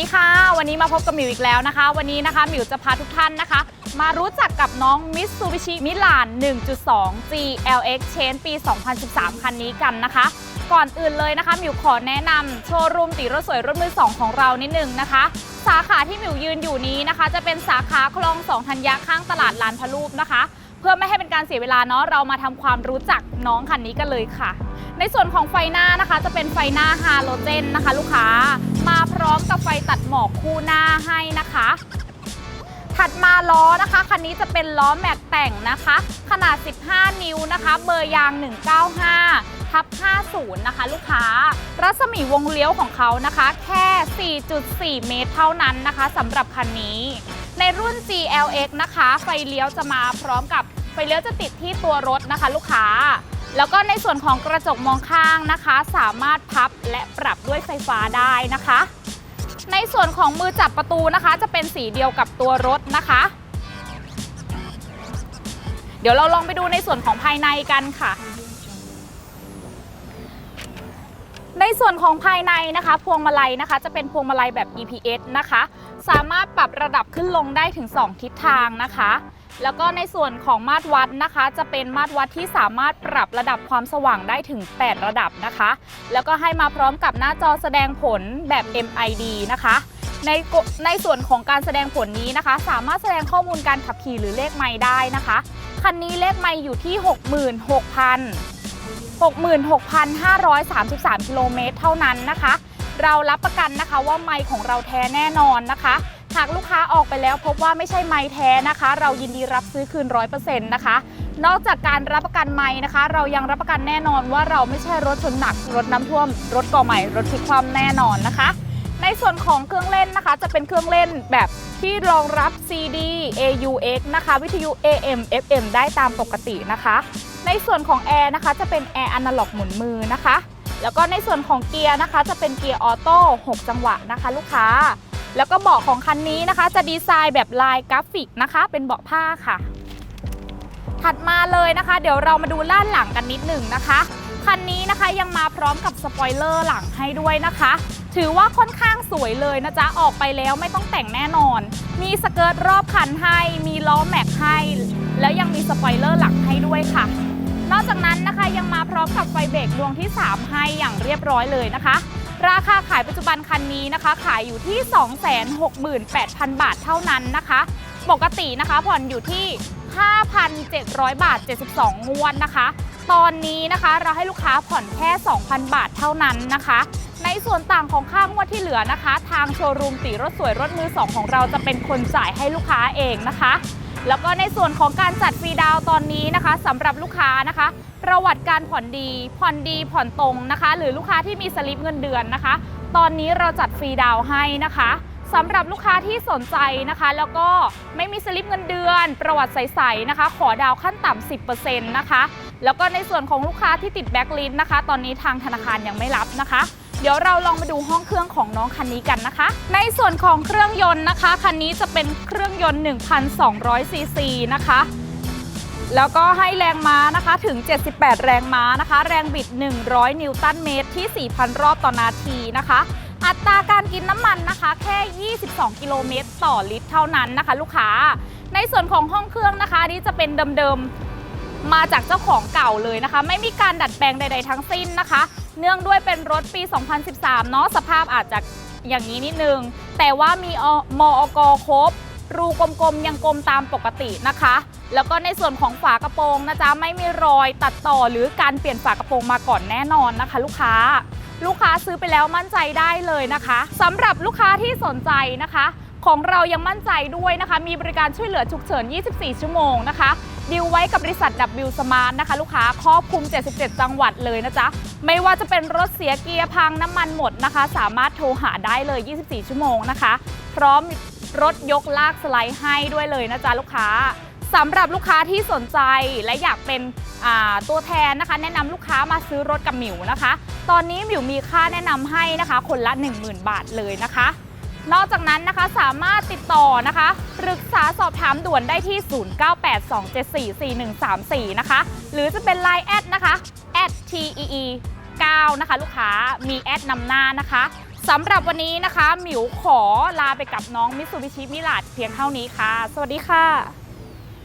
ดีค่ะ วันนี้มาพบกับหมิวอีกแล้วนะคะ วันนี้นะคะหมิวจะพาทุกท่านนะคะ มารู้จักกับน้อง Mitsubishi Milan 1.2 GLX Change ปี 2013 คันนี้กันนะคะ ก่อนอื่นเลยนะคะหมิวขอแนะนำโชว์รูมตีรถสวยรถมือ 2 ของเรานิดนึงนะคะ สาขาที่หมิวยืนอยู่นี้นะคะ จะเป็นสาขาคลองสองธัญญาข้างตลาดลานพะลูปนะคะ เพื่อไม่ให้เป็นการเสียเวลาเนาะเรามาทำความรู้จักน้องคันนี้กันเลยค่ะ ในส่วนของไฟหน้านะคะ จะเป็นไฟหน้าฮาโลเจนนะคะ ลูกค้ามาพร้อมกับไฟตัดหมอกคู่หน้าให้นะคะ ถัดมาล้อนะคะคันนี้จะเป็นล้อแม็กแต่งนะคะ ขนาด 15 นิ้วนะคะ เบอร์ยาง 195ทับ 50 นะคะ ลูกค้า รัศมีวงเลี้ยวของเขานะคะ แค่ 4.4 เมตรเท่านั้นนะคะสำหรับคันนี้ ในรุ่น GLX นะคะ ไฟเลี้ยวจะมาพร้อมกับไฟเลี้ยวจะติดที่ตัวรถนะคะ ลูกค้า แล้วก็ในส่วนของกระจกมองข้างนะคะ สามารถพับและปรับด้วยไฟฟ้าได้นะคะ ในส่วนของมือจับประตูนะคะ จะเป็นสีเดียวกับตัวรถนะคะ เดี๋ยวเราลองไปดูในส่วนของภายในกันค่ะ ในส่วนของภายในนะคะ พวงมาลัยนะคะ จะเป็นพวงมาลัยแบบ EPS นะคะ สามารถปรับระดับขึ้นลงได้ถึง 2 ทิศทางนะคะ แล้วก็ในส่วนของมาตรวัดนะคะ จะเป็นมาตรวัดที่สามารถปรับระดับความสว่างได้ถึง 8 ระดับนะคะ แล้วก็ให้มาพร้อมกับหน้าจอแสดงผลแบบ MID นะคะในในส่วนของการแสดงผลนี้นะคะ สามารถแสดงข้อมูลการขับขี่หรือเลขไมล์ได้นะคะ คันนี้เลขไมล์อยู่ที่ 66,000 66,533 กิโลเมตรเท่านั้นนะคะ เรารับประกันนะคะว่าไมล์ของเราแท้แน่นอนนะคะ หากลูกค้าออกไปแล้วพบว่าไม่ใช่ไมล์แท้นะคะ เรายินดีรับซื้อคืน 100%นะคะ นอกจากการรับประกันไมล์นะคะ เรายังรับประกันแน่นอนว่าเราไม่ใช่รถชนหนัก รถน้ำท่วม รถก่อใหม่ รถพลิกคว่ำแน่นอนนะคะ ในส่วนของเครื่องเล่นนะคะ จะเป็นเครื่องเล่นแบบที่รองรับ CD AUX นะคะ วิทยุ AM FM ได้ตามปกตินะคะ ในส่วนของแอร์นะคะจะเป็นแอร์อนาล็อกหมุนมือนะคะ แล้วก็ในส่วนของเกียร์นะคะ จะเป็นเกียร์ออโต้6จังหวะนะคะ ลูกค้า แล้วก็เบาะของคันนี้นะคะ จะดีไซน์แบบลายกราฟิกนะคะ เป็นเบาะผ้าค่ะ ถัดมาเลยนะคะ เดี๋ยวเรามาดูด้านหลังกันนิดหนึ่งนะคะคันนี้นะคะยังมาพร้อมกับสปอยเลอร์หลังให้ด้วยนะคะ ถือว่าค่อนข้างสวยเลยนะจ๊ะ ออกไปแล้วไม่ต้องแต่งแน่นอน มีสเกิร์ตรอบคันให้ มีล้อแม็กให้ แล้วยังมีสปอยเลอร์หลังให้ด้วยค่ะ อกจากนั้นนะคะยังมาพร้อมกับไฟเบรกดวงที่ 3 ให้อย่างเรียบร้อยเลยนะคะ ราคาขายปัจจุบันคันนี้นะคะ ขายอยู่ที่ 268,000 บาทเท่านั้นนะคะ ปกตินะคะผ่อนอยู่ที่ 5,700 บาท 72 งวดนะคะ ตอนนี้นะคะเราให้ลูกค้าผ่อนแค่ 2,000 บาทเท่านั้นนะคะ ในส่วนต่างของค่างวดที่เหลือนะคะ ทางโชว์รูมตีรถสวยรถมือ 2 ของเราจะเป็นคนจ่ายให้ลูกค้าเองนะคะ แล้วก็ในส่วนของการจัดฟรีดาวตอนนี้นะคะสำหรับลูกค้านะคะ ประวัติการผ่อนดี ผ่อนดีผ่อนตรงนะคะ หรือลูกค้าที่มีสลิปเงินเดือนนะคะ ตอนนี้เราจัดฟรีดาวให้นะคะสำหรับลูกค้าที่สนใจนะคะ แล้วก็ไม่มีสลิปเงินเดือน ประวัติใสๆนะคะ ขอดาวขั้นต่ำ 10%นะคะ แล้วก็ในส่วนของลูกค้าที่ติดแบ็กลิสต์นะคะ ตอนนี้ทางธนาคารยังไม่รับนะคะ เดี๋ยวเราลองมาดูห้องเครื่องของน้องคันนี้กันนะคะ ในส่วนของเครื่องยนต์นะคะ คันนี้จะเป็นเครื่องยนต์1,200ซีซีนะคะแล้วก็ให้แรงม้านะคะถึง 78 แรงม้านะคะ แรงบิด 100 นิวตันเมตรที่ 4,000 รอบต่อนาทีนะคะ อัตราการกินน้ำมันนะคะ แค่ 22 กิโลเมตรต่อลิตรเท่านั้นนะคะ ลูกค้า ในส่วนของห้องเครื่องนะคะ นี่จะเป็นเดิมๆ มาจากเจ้าของเก่าเลยนะคะ ไม่มีการดัดแปลงใด ๆ ทั้งสิ้นนะคะ เนื่องด้วยเป็นรถปี 2013 เนาะสภาพอาจจะอย่างนี้นิดนึง แต่ว่ามีอมอกครบ รูกลมๆ ยังกลมตามปกตินะคะ แล้วก็ในส่วนของฝากระโปรงนะจ๊ะไม่มีรอยตัดต่อหรือการเปลี่ยนฝากระโปรงมาก่อนแน่นอนนะคะ ลูกค้าลูกค้าซื้อไปแล้วมั่นใจได้เลยนะคะสำหรับลูกค้าที่สนใจนะคะ ของเรายังมั่นใจด้วยนะคะ มีบริการช่วยเหลือฉุกเฉิน 24 ชั่วโมงนะคะ ดีลไว้กับบริษัท W Smart นะคะ ลูกค้าครอบคลุม 77 จังหวัดเลยนะจ๊ะ ไม่ว่าจะเป็นรถเสียเกียร์พังน้ำมันหมดนะคะ สามารถโทรหาได้เลย 24 ชั่วโมงนะคะ พร้อมรถยกลากสไลด์ให้ด้วยเลยนะจ๊ะ ลูกค้าสำหรับลูกค้าที่สนใจและอยากเป็นตัวแทนนะคะ แนะนำลูกค้ามาซื้อรถกับหมิวนะคะ ตอนนี้หมิวมีค่าแนะนำให้นะคะ คนละ 10,000 บาทเลยนะคะ นอกจากนั้นนะคะสามารถติดต่อนะคะปรึกษาสอบถามด่วนได้ที่ 0982744134 นะคะ หรือจะเป็น Line แอดนะคะ @tee 9นะคะ ลูกค้ามีแอดนำหน้านะคะสำหรับวันนี้นะคะ หมิวขอลาไปกับน้องมิสูบิชิมิลาดเพียงเท่านี้ค่ะ สวัสดีค่ะ